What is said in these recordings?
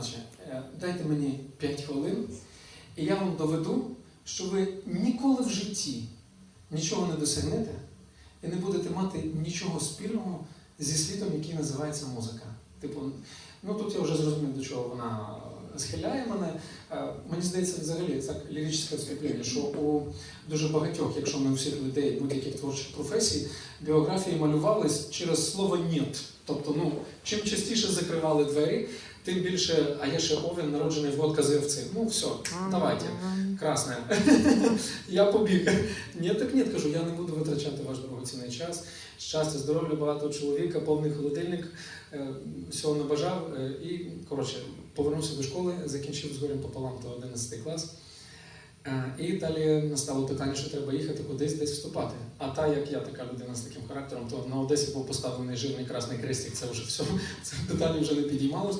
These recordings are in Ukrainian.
Наче, е, дайте мені 5 хвилин, і я вам доведу, що ви ніколи в житті нічого не досягнете і не будете мати нічого спільного зі світом, який називається музика. Типу, ну тут я вже зрозумів, до чого вона схиляє мене. Е, Мені здається, взагалі це ліричне вступлення, що у дуже багатьох, якщо не у всіх людей будь-яких творчих професій, біографії малювались через слово «нєт». Тобто, ну, чим частіше закривали двері, тим більше, а я ще Овен, народжений в год кози овці. Ну все, давайте. Красне. я побіг. Ні, так ні, кажу, я не буду витрачати ваш дорогоцінний час. Щастя, здоров'я, багатого чоловіка, повний холодильник, е, всього не бажав. е, І, коротше, повернувся до школи, закінчив з горем пополам до 11 клас. Е, І далі настало питання, що треба їхати кудись десь вступати. А та, як я така людина з таким характером, то на Одесі був поставлений жирний красний крестик, це вже все, це питання вже не підіймалось.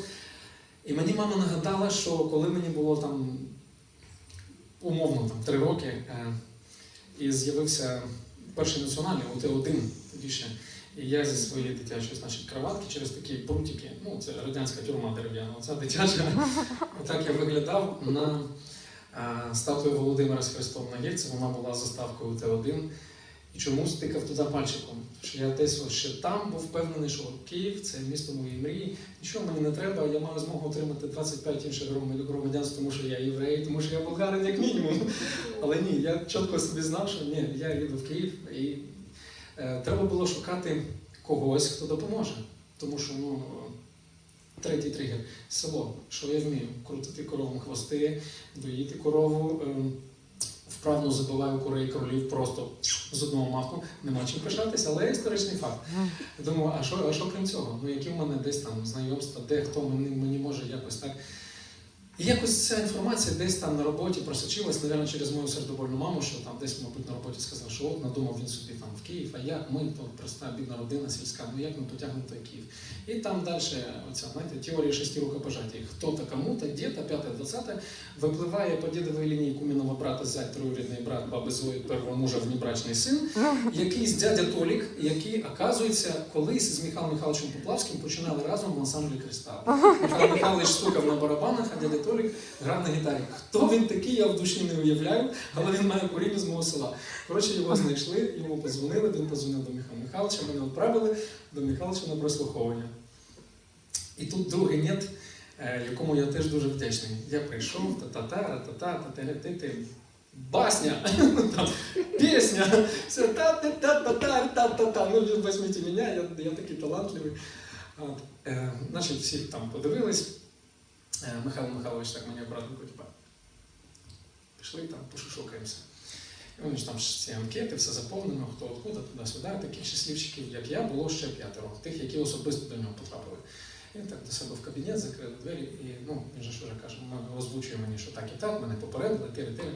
І мені мама нагадала, що коли мені було там умовно там, три роки, е, і з'явився перший національний УТ-1 тоді ще. І я зі своєї дитячої значить, кроватки через такі прутики, ну це радянська тюрма дерев'яна, оця дитяча. Отак я виглядав на е, статую Володимира з Христом на гільці, вона була заставкою Т1. І чомусь тикав туди пальчиком. Що я десь ще там був впевнений, що Київ це місто моєї мрії. Нічого мені не треба, я маю змогу отримати 25 інших громадян- громадянств, тому що я єврей, тому що я болгарин як мінімум. Але ні, я чітко собі знав, що ні, я їду в Київ і е, треба було шукати когось, хто допоможе. Тому що ну, третій тригер село, що я вмію, крутити коровам хвости, доїти корову. ем, Вправно забиваю курей королів просто з одного маху, нема чим пишатися, але історичний факт. Думаю, а що, а що крім цього? Ну які в мене десь там знайомства, де хто мені, мені може якось так. І якось ця інформація десь там на роботі просочилась, напевно, через мою сердобольну маму, що там десь, мабуть, на роботі сказав, що от надумав він собі там в Київ, а як ми, то проста бідна родина сільська, ну як ми потягнемо той Київ. І там далі оця, знаєте, теорія шести рукопожатий. Хто-то кому-то, де-то, п'яте, двадцяте, випливає по дідовій лінії куміного брата, зять, троюрідний брат, баби Зої, первого мужа, внебрачний син, якийсь дядя Толік, який, оказується, колись з Михайлом Михайловичем Поплавським починали разом в ансамблі Кристал. Михайло Михайлович стукав на барабанах, а дядя Толік грав на гітарі. Хто він такий, я в душі не уявляю, але він має коріння з мого села. Коротше, його знайшли, йому подзвонили, він подзвонив до Михайла Михайловича, мене відправили до Михайловича на прослуховування. І тут другий нет, е, якому я теж дуже вдячний. Я прийшов, та-та-та, та-та, та-та-та, басня, там, пісня, все та-та-та-та-та-та-та, ну візьміть мене, я, я такий талантливий. От, е, значить, всі там подивились. Е, Михайло Михайлович так мені обратно типа, пішли там, пошушукаємося. І вони ж там ці анкети, все заповнено, хто откуда, туди-сюди. Таких щасливчиків, як я, було ще п'ятеро, тих, які особисто до нього потрапили. Він так до себе в кабінет закрив двері, і ну, він же вже каже, озвучує мені, що так і так, мене попередили, тири, тири.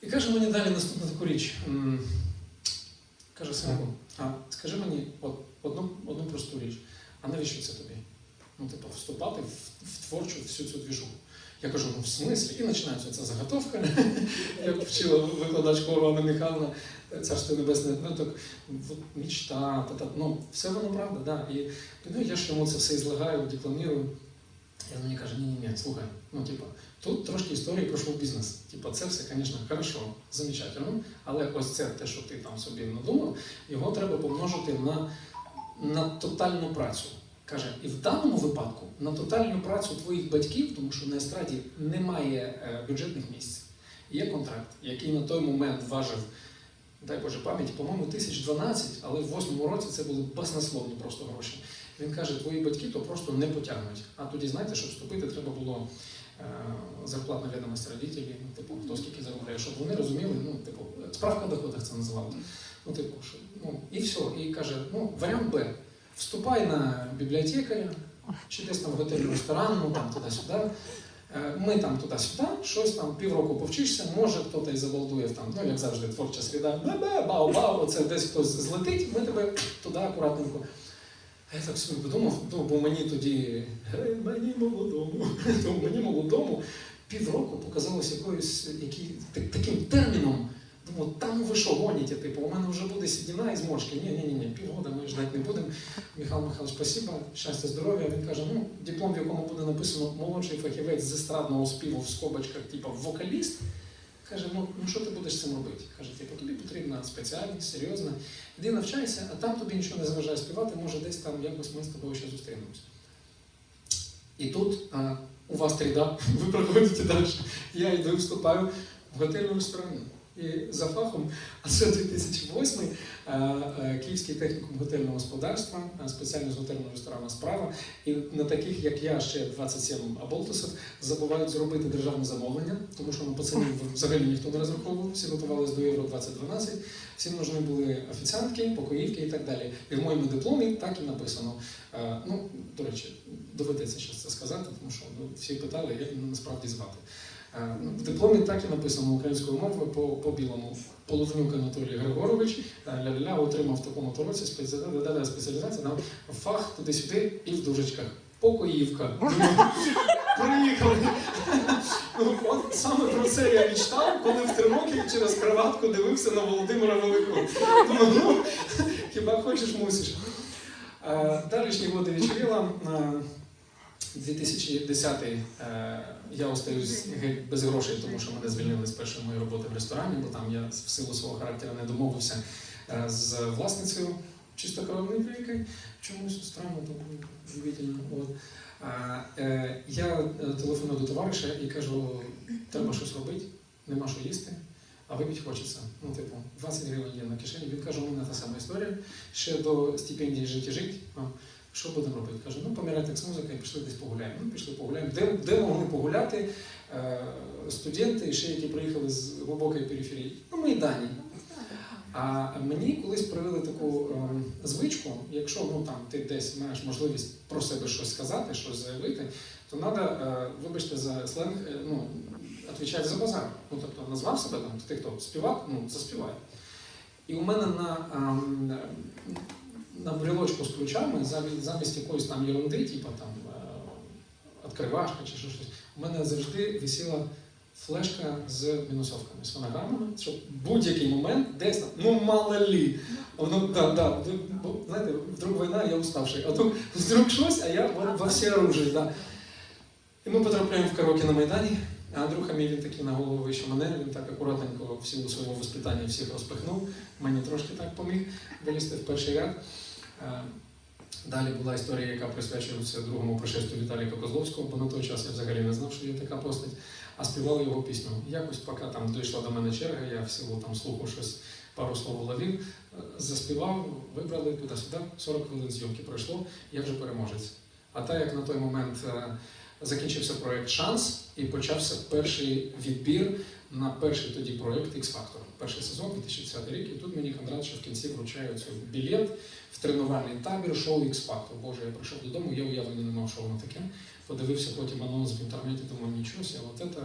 І каже мені далі наступну таку річ. Каже, синку, а скажи мені одну, одну просту річ, а навіщо це тобі? Ну, типу, вступати в творчу всю цю двіжу. Я кажу, ну в смислі? І починається ця заготовка, як вчила викладач хору Михайловна, царство небесне, ну так мічта, та, та, ну все воно правда, да. І ну, я ж йому це все злагаю, декламірую. І він мені каже, ні, ні, слухай, ну типу, тут трошки історії про шоу-бізнес. Типу, це все, звісно, хорошо, замечательно, але ось це те, що ти там собі надумав, його треба помножити на, на тотальну працю. Каже, і в даному випадку на тотальну працю твоїх батьків, тому що на естраді немає е, бюджетних місць. Є контракт, який на той момент важив, дай Боже пам'ять, по-моєму, 1012, але в восьмому році це були баснословні просто гроші. Він каже, твої батьки то просто не потягнуть. А тоді, знаєте, щоб вступити, треба було е, зарплатна відомість родителів, ну, типу, хто скільки заробляє, щоб вони розуміли, ну, типу, справка доходах це називали. Ну, типу, що, ну, і все. І каже, ну, варіант Б. Вступай на бібліотекаря, чи десь там в готель ресторан, ну там туди-сюди. Е, Ми там туди-сюди, щось там півроку повчишся, може хтось і забалдує там, ну як завжди, творча бе-бе, бау-бау, оце десь хтось злетить, ми тебе туди акуратненько. А я так собі подумав, ну, бо мені тоді, мені молодому, ну, мені молодому, півроку показалось якоюсь, таким терміном Думаю, та ну ви що гоніте, типу, у мене вже буде сідіна і зморшки. Ні, ні, ні, півгода ми ждати не будемо. Михайло Михайлович, спасибо, щастя, здоров'я. Він каже, ну, диплом, в якому буде написано молодший фахівець з естрадного співу в скобочках, типу, вокаліст. Каже, ну, ну що ти будеш з цим робити? Каже, типу, тобі потрібна спеціальність, серйозна. Іди навчайся, а там тобі нічого не заважає співати, може десь там якось ми з тобою ще зустрінемося. І тут а, у вас три да, ви проходите далі. Я йду вступаю в готельну ресторанну. І за фахом, а це 2008 е, е, Київський технікум готельного господарства, е, спеціальність готельного ресторанна справа. І на таких, як я, ще 27 аболтусів, забувають зробити державне замовлення, тому що на пацанів взагалі ніхто не розраховував, всі готувалися до Євро 2012, всім нужні були офіціантки, покоївки і так далі. І в моєму дипломі так і написано. Ну, до речі, доведеться зараз це сказати, тому що ну, всі питали, як мене насправді звати. Е, В дипломі так і написано українською мовою по, по білому. Половнюк Анатолій Григорович е, ля-ля-ля отримав в такому році спеціалізацію, на фах туди-сюди і в дужечках. Покоївка. Приїхали. Ну, от саме про це я мечтав, коли в роки через кроватку дивився на Володимира Великого. Думаю, ну, хіба хочеш, мусиш. Е, Далі годи вечеріла. Е, 2010 е, я остаюсь без грошей, тому що мене звільнили з першої моєї роботи в ресторані, бо там я в силу свого характеру не домовився е, з власницею чистокровної грейки. Чомусь странно, там удивительно. От. Е, Я е, телефоную до товариша і кажу, треба щось робити, нема що їсти, а випити хочеться. Ну, типу, 20 гривень є на кишені. Він каже, у мене та сама історія. Ще до стипендії жити жить. Що будемо робити? Каже, ну помирати з музикою, пішли десь погуляємо. Ну, пішли погуляємо. Де, де могли погуляти е, студенти, ще які приїхали з глибокої периферії? На Майдані. А мені колись привели таку ем, звичку, якщо ну, там, ти десь маєш можливість про себе щось сказати, щось заявити, то треба, е, вибачте за сленг, е, ну, відповідати за базар. Ну, тобто назвав себе там, ти хто співак, ну, заспівай. І у мене на, ем, на брілочку з ключами замість, замість якоїсь там ерунди, типу там е, відкривашка чи що щось, у мене завжди висіла флешка з мінусовками, з фонограмами, щоб будь-який момент десь там, ну мало лі. Воно, да, да, знаєте, вдруг війна, я уставший, а тут вдруг щось, а я во, во всі оружие. Да. І ми потрапляємо в караоке на Майдані, а Андрюха мій він такий на голову вище мене, він так акуратненько в силу свого воспитання всіх розпихнув, мені трошки так поміг вилізти в перший ряд. Е, Далі була історія, яка присвячується другому пришестю Віталія Козловського, бо на той час я взагалі не знав, що є така постать, а співали його пісню. Якось поки там дійшла до мене черга, я в силу там слуху щось пару слов ловив, е, заспівав, вибрали туди-сюди, 40 хвилин зйомки пройшло, я вже переможець. А так як на той момент е, закінчився проєкт Шанс і почався перший відбір на перший тоді проєкт X-Factor. Перший сезон, 2010 рік, і тут мені Кондрат ще в кінці вручає цей білет в тренувальний табір шоу X-Factor. Боже, я прийшов додому, я уявлення не мав, що воно таке. Подивився потім анонс в інтернеті, думаю, нічого себе, от це,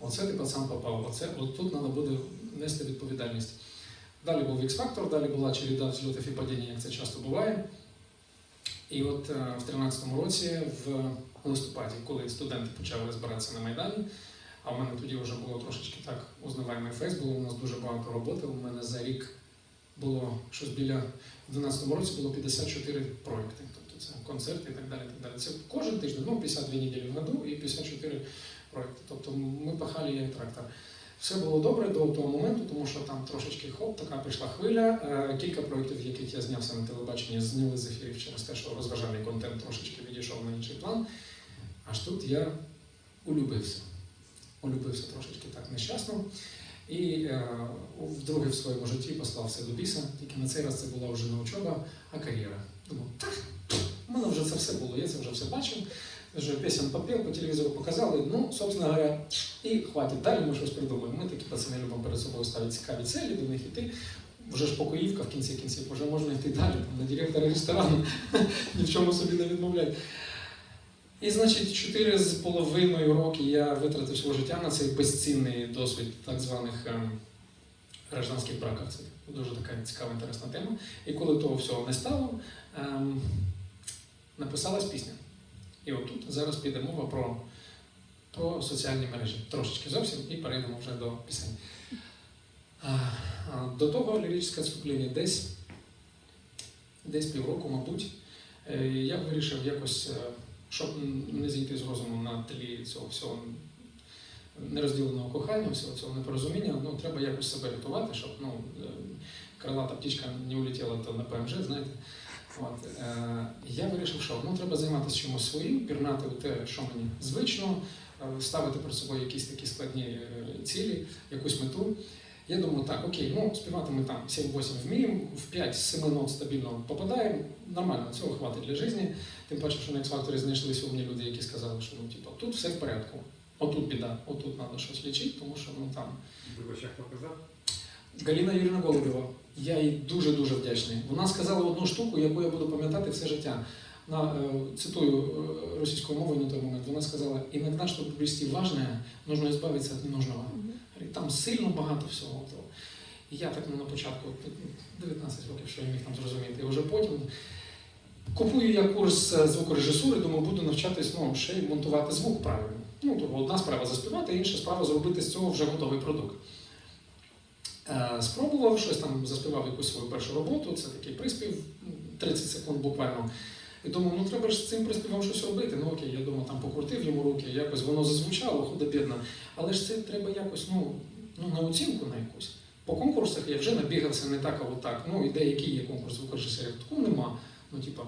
оце ти пацан попав, оце, от тут треба буде нести відповідальність. Далі був X-Factor, далі була череда взльотів і падіння, як це часто буває. І от е, в 13-му році, в листопаді, коли студенти почали збиратися на Майдані, а в мене тоді вже було трошечки так узнаваємий фейс, було у нас дуже багато роботи. У мене за рік було щось біля в 12-му році було 54 проекти. Тобто це концерти і так далі. Так далі. Це кожен тиждень, ну 52 неділі в году і 54 проекти. Тобто ми пахали як трактор. Все було добре до того моменту, тому що там трошечки хоп, така прийшла хвиля. Е, Кілька проєктів, яких я знявся на телебаченні, зняли з ефірів через те, що розважальний контент трошечки відійшов на інший план. Аж тут я улюбився. Улюбився трошечки так нещасно. І е, вдруге в своєму житті послав все до біса. Тільки на цей раз це була вже не учоба, а кар'єра. Думав, так, у мене вже це все було, я це вже все бачив. Вже пісень попів, по телевізору показали. Ну, собственно говоря, і хватить. Далі ми щось придумаємо. Ми такі пацани любимо перед собою ставити цікаві цілі, до них йти. Вже ж покоївка в кінці кінців, вже можна йти далі, там, на директора ресторану, ні в чому собі не відмовляти. І, значить, чотири з половиною роки я витратив свого життя на цей безцінний досвід так званих ем, гражданських браків. Це дуже така цікава, інтересна тема. І коли того всього не стало, ем, написалась пісня. І отут зараз піде мова про, про соціальні мережі. Трошечки зовсім, і перейдемо вже до пісень. До того ліричне відступлення десь, десь півроку, мабуть, е, я вирішив якось, е, щоб не зійти з розуму на тлі цього всього нерозділеного кохання, всього цього непорозуміння, ну, треба якось себе рятувати, щоб ну, е, крилата птічка не улетіла на ПМЖ, знаєте. От, е, я вирішив, що ну, треба займатися чимось своїм, пірнати у те, що мені звично, е, ставити перед собою якісь такі складні е, цілі, якусь мету. Я думаю, так, окей, ну співати ми там 7-8 вміємо, в 5-7 нот стабільно попадаємо, нормально, цього хватить для життя. Тим паче, що на X-Factor знайшлися умні люди, які сказали, що ну, типу, тут все в порядку, отут біда, отут треба щось лічити, тому що ну, там Вибач, як показав? Галіна Юрівна Голубєва. Я їй дуже-дуже вдячний. Вона сказала одну штуку, яку я буду пам'ятати все життя. На, е, цитую е, російською мовою на той момент. Вона сказала: «Иногда, чтобы обрести важное, нужно избавиться от ненужного. Там сильно багато всього. І я так ну, на початку, 19 років, що я міг там зрозуміти. І вже потім купую я курс е, звукорежисури, думаю, буду навчатись ну, ще й монтувати звук правильно. Ну, тобто одна справа заспівати, інша справа зробити з цього вже готовий продукт. Е, Спробував щось там, заспівав якусь свою першу роботу, це такий приспів, 30 секунд буквально. І думаю, ну треба ж з цим приспівом щось робити. Ну окей, я думаю, там покрутив йому руки, якось воно зазвучало, худо бідно. Але ж це треба якось ну, ну, на оцінку на якусь. По конкурсах я вже набігався не так, а отак. Ну, і деякий є конкурс звукорежисерів, такого нема. Ну, типа,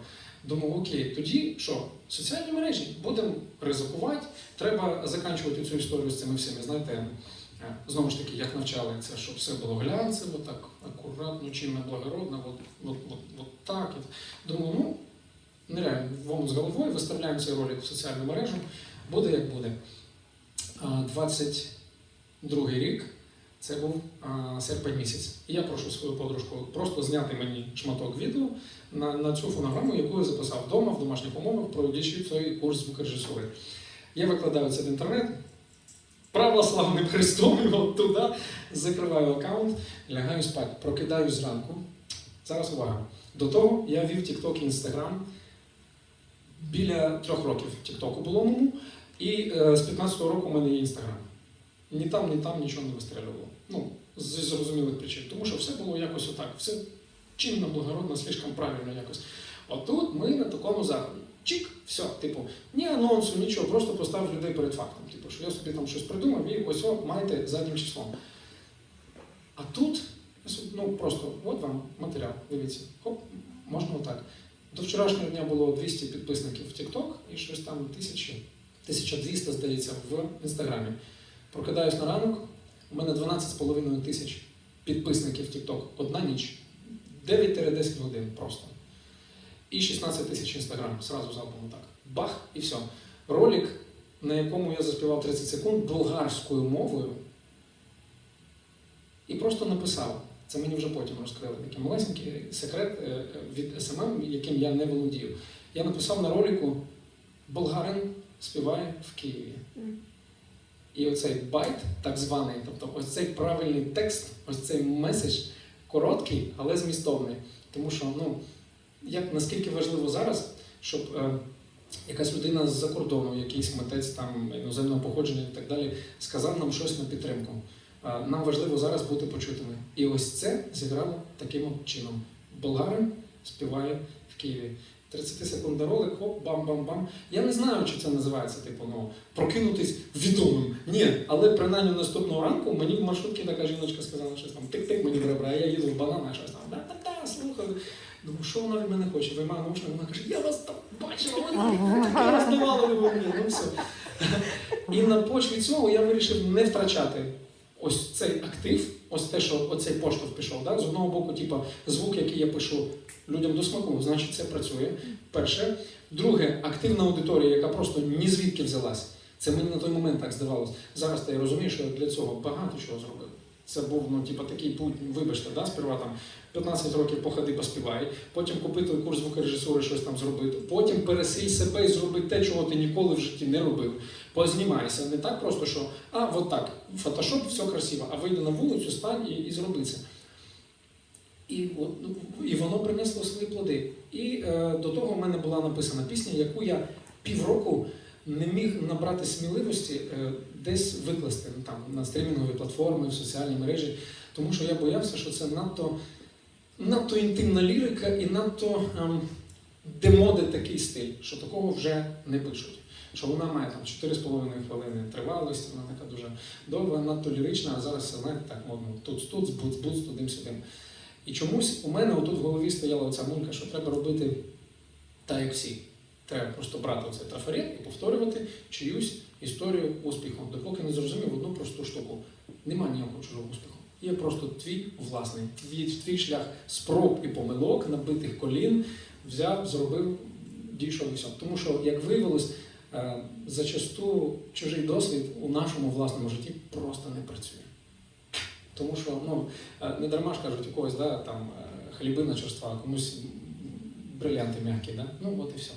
думаю, окей, тоді що? Соціальні мережі, будемо ризикувати, треба закінчувати цю історію з цими всіми, знаєте. е, Знову ж таки, як навчали це, щоб все було глянцево, так акуратно, чинно, благородно, от, от, от, от так. Думаю, ну, ниряємо в омут з головою, виставляємо цей ролик в соціальну мережу, буде як буде. А, 22 рік, це був серпень місяць. І я прошу свою подружку просто зняти мені шматок відео на, на цю фонограму, яку я записав вдома, в домашніх умовах, проводячи цей курс звукорежисури. Я викладаю це в інтернет. Православним Христом от туди закриваю аккаунт, лягаю спати, прокидаюсь зранку. Зараз увага. До того я вів TikTok і Instagram. Біля трьох років TikTok було моєму, і е, з 15-го року у мене є Instagram. Ні там, ні там нічого не вистрілювало. Ну, з зрозумілих причин. Тому що все було якось отак. Все чинно, благородно, слишком правильно якось. Отут ми на такому заході. Чик, все, типу, ні анонсу, нічого, просто поставив людей перед фактом. Типу, що я собі там щось придумав і ось о, маєте заднім числом. А тут, ну просто, от вам матеріал, дивіться, хоп, можна отак. До вчорашнього дня було 200 підписників в TikTok і щось там тисячі, 1200, здається, в інстаграмі. Прокидаюсь на ранок, у мене 12,5 тисяч підписників в TikTok. Одна ніч. 9-10 годин просто. І 16 тисяч інстаграм, сразу залпом так. Бах, і все. Ролик, на якому я заспівав 30 секунд болгарською мовою. І просто написав. Це мені вже потім розкрили такий малесенький секрет е, від СММ, яким я не володію. Я написав на ролику Болгарин співає в Києві. І оцей байт, так званий, тобто ось цей правильний текст, ось цей меседж короткий, але змістовний. Тому що, ну, як наскільки важливо зараз, щоб е, якась людина з-за кордону, якийсь митець там іноземного походження і так далі, сказав нам щось на підтримку. Нам важливо зараз бути почутими. І ось це зіграло таким чином. Болгарин співає в Києві. 30 секунд ролик, хоп, бам-бам-бам. Я не знаю, чи це називається, типу, ну, прокинутись відомим. Ні, але принаймні наступного ранку мені в маршрутці така жіночка сказала, щось там тик-тик мені в а я їду в банана, щось там. Та-та-та, слухаю. Думаю, що вона від мене хоче? Виймаю наушник, вона каже, я вас там бачила, ви таке роздавали ви мені, ну все. І на почві цього я вирішив не втрачати ось цей актив, ось те, що оцей поштовх пішов. Да? З одного боку, типу, звук, який я пишу людям до смаку, значить це працює. Перше. Друге, активна аудиторія, яка просто ні звідки взялась. Це мені на той момент так здавалось. Зараз та я розумію, що для цього багато чого зробив. Це був ну, типу, такий путь, вибачте, да? сперва там 15 років походи поспівай, потім купити курс звукорежисури, щось там зробити, потім пересиль себе і зроби те, чого ти ніколи в житті не робив. Познімайся. Не так просто, що а, от так, фотошоп, все красиво, а вийди на вулицю, стань і, і зроби це. І, ну, і воно принесло свої плоди. І е, до того в мене була написана пісня, яку я півроку не міг набрати сміливості е, десь викласти ну, там, на стрімінгові платформи, в соціальні мережі, тому що я боявся, що це надто, надто інтимна лірика і надто ем, демоди такий стиль, що такого вже не пишуть. Що вона має там 4,5 хвилини тривалості, вона така дуже довга, надто лірична, а зараз знаєте так модно. Тут, тут, збуц, збуц, тудим сюдим. І чомусь у мене отут в голові стояла оця мулька, що треба робити так, як всі. Треба просто брати оцей трафарет і повторювати чиюсь історію успіху, допоки не зрозумів одну просту штуку. Нема ніякого чужого успіху. Є просто твій власний, твій, твій шлях спроб і помилок, набитих колін, взяв, зробив, дійшов і все. Тому що, як виявилось, е, зачасту чужий досвід у нашому власному житті просто не працює. Тому що ну, е, не дарма ж кажуть, у когось да, там, е, хлібина черства, комусь брилянти м'які. Да? Ну от і все.